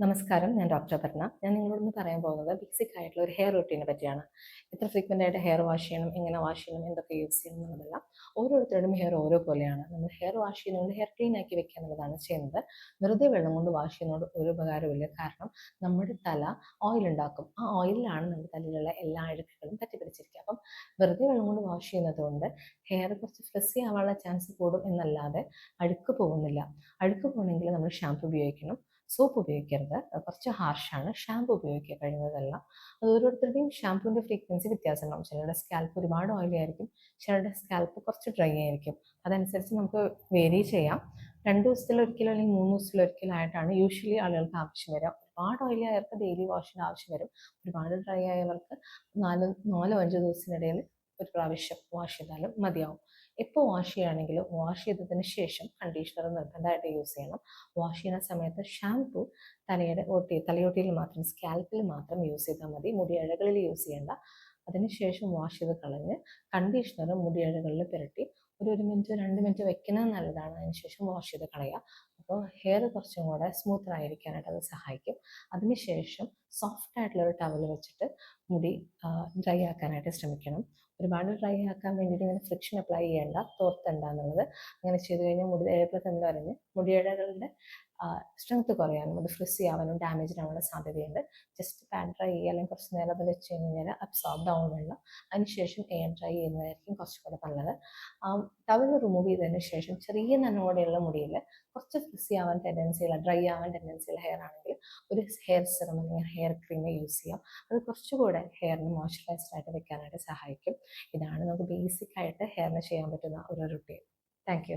നമസ്കാരം. ഞാൻ ഡോക്ടർ അപർണ. ഞാൻ നിങ്ങളോടൊന്ന് പറയാൻ പോകുന്നത് ബേസിക് ആയിട്ടുള്ള ഒരു ഹെയർ റൂട്ടീനെ പറ്റിയാണ്. എത്ര ഫ്രീക്വന്റ് ആയിട്ട് ഹെയർ വാഷ് ചെയ്യണം എങ്ങനെ വാഷ് ചെയ്യണം എന്തൊക്കെ യൂസ് ചെയ്യണം എന്നുള്ളതെല്ലാം ഓരോരുത്തരുടെയും ഹെയർ ഓരോ പോലെയാണ്. നമ്മൾ ഹെയർ വാഷ് ചെയ്യുന്നതുകൊണ്ട് ഹെയർ ക്ലീൻ ആക്കി വെക്കുക എന്നുള്ളതാണ് ചെയ്യുന്നത്. വെറുതെ വെള്ളം കൊണ്ട് വാഷ് ചെയ്യുന്നതുകൊണ്ട് ഒരു ഉപകാരമില്ല കാരണം നമ്മുടെ തല ഓയിൽ ഉണ്ടാക്കും. ആ ഓയിലാണ് നമ്മുടെ തലയിലുള്ള എല്ലാ അഴുക്കുകളും പറ്റിപ്പിടിച്ചിരിക്കുക. അപ്പം വെറുതെ വെള്ളം കൊണ്ട് വാഷ് ചെയ്യുന്നതുകൊണ്ട് ഹെയർ കുറച്ച് ഫ്ലസ്സി ആവാനുള്ള ചാൻസ് കൂടും എന്നല്ലാതെ അഴുക്ക് പോകുന്നില്ല. അഴുക്ക് പോകണമെങ്കിൽ നമ്മൾ ഷാംപൂ ഉപയോഗിക്കണം. സോപ്പ് ഉപയോഗിക്കരുത്. കുറച്ച് ഹാർഷാണ്. ഷാമ്പു ഉപയോഗിക്കുക കഴിയുന്നതല്ല. അത് ഓരോരുത്തരുടെയും ഷാമ്പുവിന്റെ ഫ്രീക്വൻസി വ്യത്യാസം ഉണ്ടാവും ചിലരുടെ സ്കാൽപ്പ് ഒരുപാട് ഓയിലി ആയിരിക്കും. ചിലരുടെ സ്കാൽപ്പ് കുറച്ച് ഡ്രൈ ആയിരിക്കും. അതനുസരിച്ച് നമുക്ക് വേരി ചെയ്യാം. രണ്ട് ദിവസത്തിലൊരിക്കലോ അല്ലെങ്കിൽ മൂന്ന് ദിവസത്തിലൊരിക്കലായിട്ടാണ് യൂഷ്വലി ആളുകൾക്ക് ആവശ്യം വരിക. ഒരുപാട് ഓയിലി ആയവർക്ക് ഡെയിലി വാഷിന്റെ ആവശ്യം വരും. ഒരുപാട് ഡ്രൈ ആയവർക്ക് നാലോ നാലോ അഞ്ചോ ദിവസത്തിനിടയിൽ ഒരു പ്രാവശ്യം വാഷ് ചെയ്താലും മതിയാവും. എപ്പോൾ വാഷ് ചെയ്യുകയാണെങ്കിലും വാഷ് ചെയ്തതിന് ശേഷം കണ്ടീഷണർ നിർബന്ധമായിട്ട് യൂസ് ചെയ്യണം. വാഷ് ചെയ്യുന്ന സമയത്ത് ഷാംപൂ തലയുടെ ഒട്ടി തലയൊട്ടിയിൽ മാത്രം സ്കാൽപ്പിൽ മാത്രം യൂസ് ചെയ്താൽ മതി. മുടിയഴകളിൽ യൂസ് ചെയ്യേണ്ട. അതിനുശേഷം വാഷ് ചെയ്ത് കളഞ്ഞ് കണ്ടീഷണർ മുടിയഴകളിൽ പുരട്ടി ഒരു ഒരു മിനിറ്റ് രണ്ട് മിനിറ്റ് വെക്കുന്നത് നല്ലതാണ്. അതിനുശേഷം വാഷ് ചെയ്ത് കളയുക. അപ്പോൾ ഹെയർ കുറച്ചും കൂടെ സ്മൂത്ത് ആയിരിക്കാനായിട്ട് അത് സഹായിക്കും. അതിനുശേഷം സോഫ്റ്റ് ആയിട്ടുള്ള ഒരു ടവൽ വെച്ചിട്ട് മുടി ഡ്രൈ ആക്കാനായിട്ട് ശ്രമിക്കണം. ഒരുപാട് ഡ്രൈ ആക്കാൻ വേണ്ടിയിട്ട് ഇങ്ങനെ ഫ്രിക്ഷൻ അപ്ലൈ ചെയ്യേണ്ട തോർത്തണ്ട എന്നുള്ളത് അങ്ങനെ ചെയ്ത് കഴിഞ്ഞാൽ മുടി ഇഴപ്പിളക്കം എന്ന് പറഞ്ഞ് മുടിയിഴകളുടെ സ്ട്രെങ്ത് കുറയാനും അത് ഫ്രിസി ആവാനും ഡാമേജ് ആവാനുള്ള സാധ്യതയുണ്ട്. ജസ്റ്റ് പാൻ ഡ്രൈ ചെയ്യുക അല്ലെങ്കിൽ കുറച്ച് നേരം അത് വെച്ച് കഴിഞ്ഞാൽ അബ്സോർബ് ആവും വെള്ളം. അതിനുശേഷം എയർ ഡ്രൈ ചെയ്യുന്നതായിരിക്കും കുറച്ചുകൂടെ നല്ലത്. ടവൽ റിമൂവ് ചെയ്തതിന് ശേഷം ചെറിയ നനവോടെയുള്ള മുടിയിൽ കുറച്ച് ഫ്രിസി ആവാൻ ടെൻഡൻസിയുള്ള ഡ്രൈ ആവാൻ ടെൻഡൻസിയുള്ള ഹെയർ ആണെങ്കിൽ ഒരു ഹെയർ സെറം അല്ലെങ്കിൽ ഹെയർ ക്രീം യൂസ് ചെയ്യാം. അത് കുറച്ചുകൂടെ ഹെയറിന് മോയ്സ്ചറൈസ്ഡ് ആയിട്ട് വെക്കാനായിട്ട് സഹായിക്കും. ഇതാണ് നമുക്ക് ബേസിക് ആയിട്ട് ഹെയറിന് ചെയ്യാൻ പറ്റുന്ന ഒരു റുട്ടീൻ താങ്ക്